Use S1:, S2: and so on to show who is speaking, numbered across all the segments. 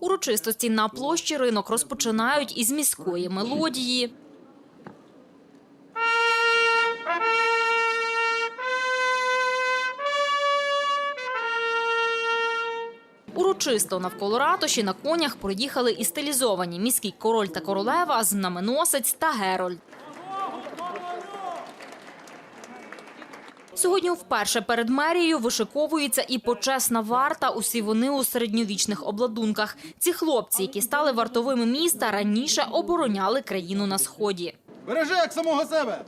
S1: Урочистості на площі ринок розпочинають із міської мелодії. Урочисто навколо ратуші на конях проїхали і стилізовані міський король та королева, знаменосець та герольд. Сьогодні вперше перед мерією вишиковується і почесна варта. Усі вони у середньовічних обладунках. Ці хлопці, які стали вартовими міста, раніше обороняли країну на сході.
S2: Бережи як самого себе.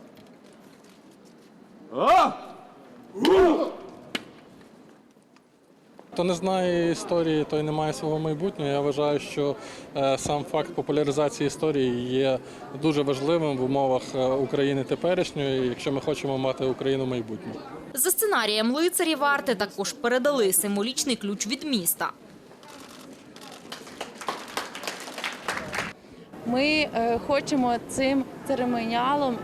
S3: Хто не знає історії, той не має свого майбутнього. Я вважаю, що е, сам факт популяризації історії є дуже важливим в умовах е, України теперішньої, якщо ми хочемо мати Україну майбутнього.
S1: За сценарієм лицарі варти також передали символічний ключ від міста.
S4: Ми е, хочемо цим церемоніалом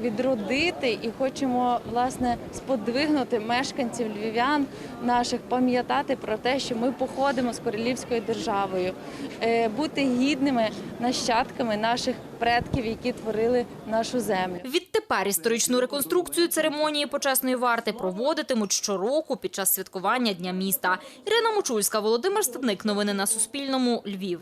S4: відродити і хочемо власне сподвигнути мешканців львів'ян наших пам'ятати про те, що ми походимо з королівською державою, е, бути гідними нащадками наших предків, які творили нашу землю.
S1: Відтепер історичну реконструкцію церемонії почесної варти проводитимуть щороку під час святкування Дня міста. Ірина Мочульська, Володимир Стадник. Новини на Суспільному. Львів.